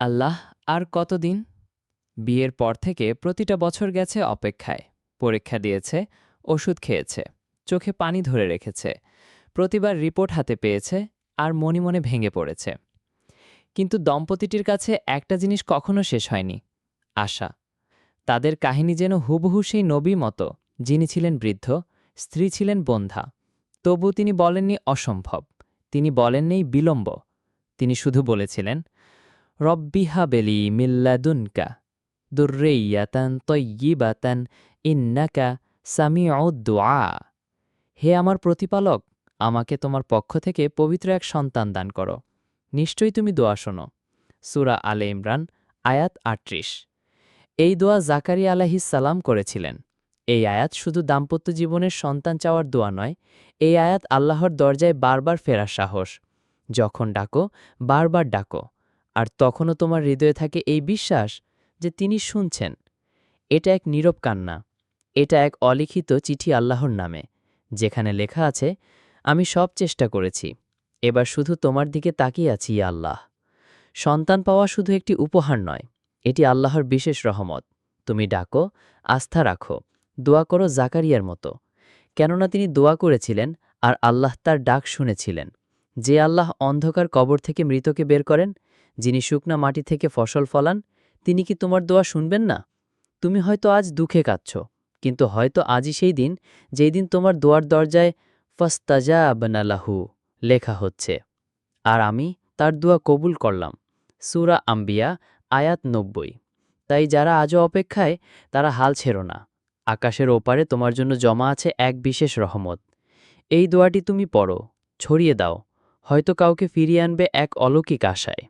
আল্লাহ, আর কতদিন? বিয়ের পর থেকে প্রতিটা বছর গেছে অপেক্ষায়। পরীক্ষা দিয়েছে, ওষুধ খেয়েছে, চোখে পানি ধরে রেখেছে, প্রতিবার রিপোর্ট হাতে পেয়েছে, আর মনে মনে ভেঙে পড়েছে। কিন্তু দম্পতিটির কাছে একটা জিনিস কখনো শেষ হয়নি, আশা। তাদের কাহিনী যেন হুবহু সেই নবী মতো, যিনি ছিলেন বৃদ্ধ, স্ত্রী ছিলেন বন্ধা। তবু তিনি বলেননি অসম্ভব, তিনি বলেননি বিলম্ব, তিনি শুধু বলেছিলেন রব্বিহা বেলি মিল্লাদুনকা দুর্রেইয়াতান তয়্যিবাতান ইন্নাকা সামিউদ্দুআ হে আমার প্রতিপালক, আমাকে তোমার পক্ষ থেকে পবিত্র এক সন্তান দান করো। নিশ্চয়ই তুমি দোয়া শোনো। সুরা আলে ইমরান, আয়াত আটত্রিশ। এই দোয়া আলাহিস সালাম করেছিলেন। এই আয়াত শুধু দাম্পত্য জীবনের সন্তান চাওয়ার দোয়া নয়, এই আয়াত আল্লাহর দরজায় বারবার ফেরার সাহস। যখন ডাকো, বারবার ডাকো। আর তখনও তোমার হৃদয়ে থাকে এই বিশ্বাস যে তিনি শুনছেন। এটা এক নীরব কান্না। এটা এক অলিখিত চিঠি আল্লাহর নামে, যেখানে লেখা আছে, আমি সব চেষ্টা করেছি, এবার শুধু তোমার দিকে তাকিয়ে আছি আল্লাহ। সন্তান পাওয়া শুধু একটি উপহার নয়, এটি আল্লাহর বিশেষ রহমত। তুমি ডাকো, আস্থা রাখো, দোয়া করো জাকারিয়ার মতো। কেননা তিনি দোয়া করেছিলেন আর আল্লাহ তার ডাক শুনেছিলেন। যে আল্লাহ অন্ধকার কবর থেকে মৃতকে বের করেন যিনি শুকনা মাটি থেকে ফসল ফলান, তিনি কি তোমার দোয়া শুনবেন না? তুমি হয়তো আজ দুঃখে কাঁদছ, কিন্তু হয়তো আজই সেই দিন যেই দিন তোমার দোয়ার দরজায় ফস্তাজা বনালাহু লেখা হচ্ছে। আর আমি তার দোয়া কবুল করলাম। সুরা আম্বিয়া, আয়াত নব্বই। তাই যারা আজও অপেক্ষায়, তারা হাল ছেড়ো না। আকাশের ওপারে তোমার জন্য জমা আছে এক বিশেষ রহমত। এই দোয়াটি তুমি পড়ো, ছড়িয়ে দাও। হয়তো কাউকে ফিরিয়ে আনবে এক অলৌকিক আশায়।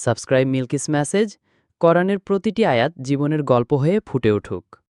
সাবস্ক্রাইব মিল্কিস মেসেজ কোরআনের প্রতিটি আয়াত জীবনের গল্প হয়ে ফুটে উঠুক।